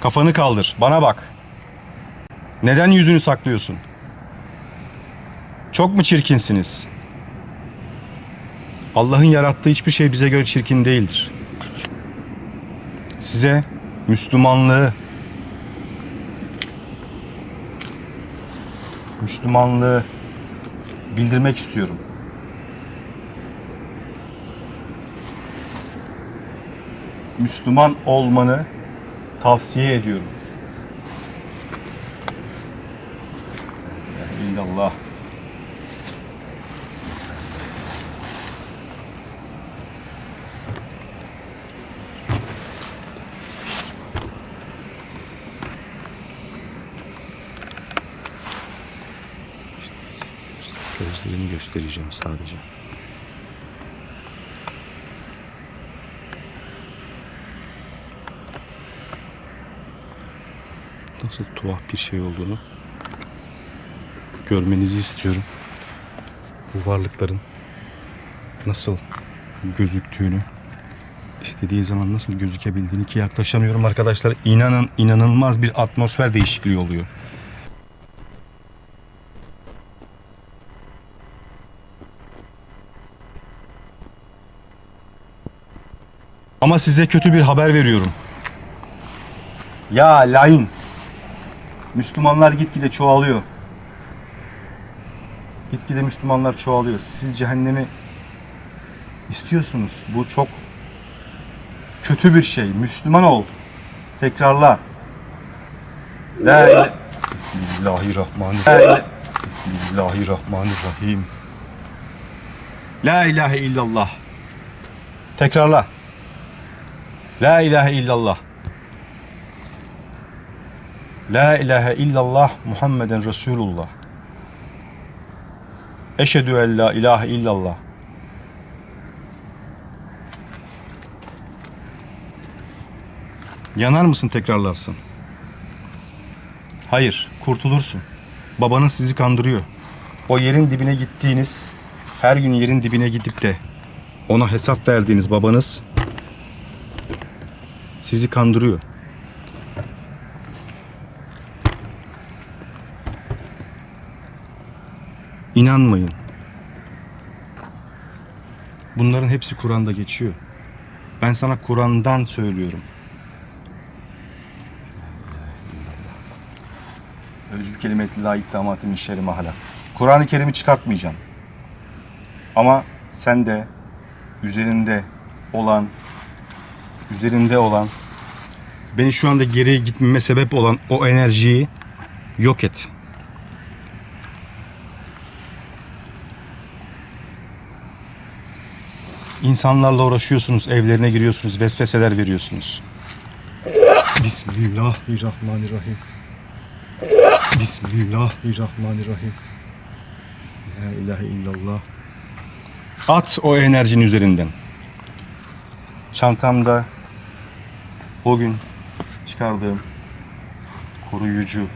Kafanı kaldır. Bana bak. Neden yüzünü saklıyorsun? Çok mu çirkinsiniz? Allah'ın yarattığı hiçbir şey bize göre çirkin değildir. Size Müslümanlığı Müslümanlığı bildirmek istiyorum. Müslüman olmanı tavsiye ediyorum. İllallah. Gözlerimi göstereceğim sadece. Nasıl tuhaf bir şey olduğunu görmenizi istiyorum. Bu varlıkların nasıl gözüktüğünü istediği zaman nasıl gözükebildiğini ki yaklaşamıyorum arkadaşlar. İnanın inanılmaz bir atmosfer değişikliği oluyor. Ama size kötü bir haber veriyorum. Ya lain. Müslümanlar gitgide çoğalıyor. Gitgide Müslümanlar çoğalıyor. Siz cehennemi istiyorsunuz. Bu çok kötü bir şey. Müslüman ol. Tekrarla. La ilahe Bismillahirrahmanirrahim. Bismillahirrahmanirrahim. La ilahe illallah. Tekrarla. La ilahe illallah. La ilahe illallah Muhammeden Resulullah. Eşhedü en la ilahe illallah. Yanar mısın tekrarlarsın? Hayır, kurtulursun. Babanız sizi kandırıyor. O yerin dibine gittiğiniz, her gün yerin dibine gidip de ona hesap verdiğiniz babanız sizi kandırıyor. İnanmayın. Bunların hepsi Kur'an'da geçiyor. Ben sana Kur'an'dan söylüyorum. Özü kelimeti la ittamatı min şerri mahala. Kur'an-ı Kerim'i çıkartmayacağım. Ama sen de üzerinde olan üzerinde olan beni şu anda geriye gitmeme sebep olan o enerjiyi yok et. İnsanlarla uğraşıyorsunuz, evlerine giriyorsunuz, vesveseler veriyorsunuz. Bismillahirrahmanirrahim. Bismillahirrahmanirrahim. La ilahe illallah. At o enerjinin üzerinden. Çantamda o gün çıkardığım koruyucu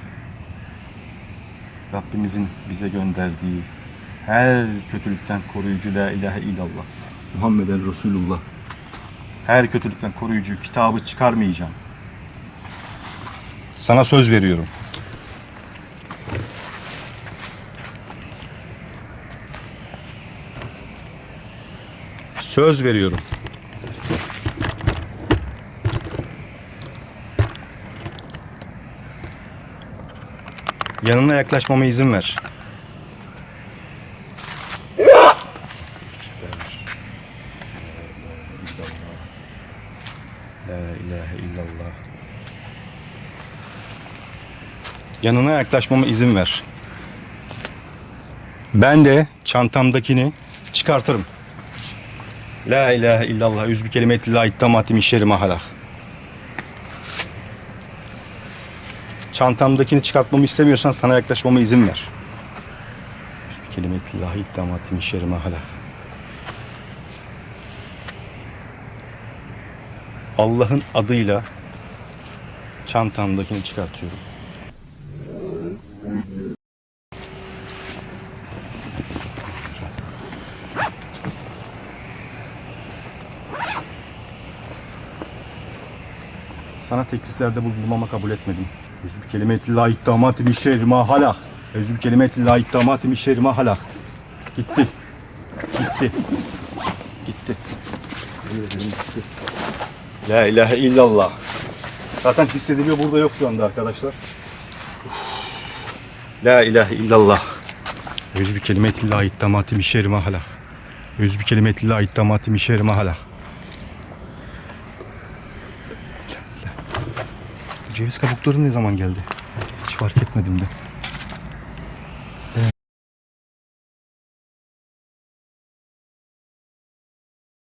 Rabbimizin bize gönderdiği her kötülükten koruyucu la ilahe illallah. Muhammeden Resulullah. Her kötülükten koruyucu kitabı çıkarmayacağım. Sana söz veriyorum. Söz veriyorum. Yanına yaklaşmama izin ver. La ilahe illallah. Yanına yaklaşmama izin ver. Ben de çantamdakini çıkartırım. La ilahe illallah yüz bir kelimeti la ittamati min şerri mahalak. Çantamdakini çıkartmamı istemiyorsan sana yaklaşmama izin ver. Yüz bir kelimeti la ittamati min şerri mahalak. Allah'ın adıyla çantamdakini çıkartıyorum. Sana tekliflerde bulunmama kabul etmedim. Özür kelimeti la iddamatı min şerri ma halak. Özür kelimeti la iddamatı min şerri. Gitti. Gitti. Gitti. Gitti. La ilahe illallah. Zaten hissediliyor burada yok şu anda arkadaşlar. La ilahe illallah. Yüz bir kelimeti la iddamatı min şerri ma halak. Yüz bir kelimeti la iddamatı min şerri ma halak. Ceviz kabukları ne zaman geldi? Hiç fark etmedim de.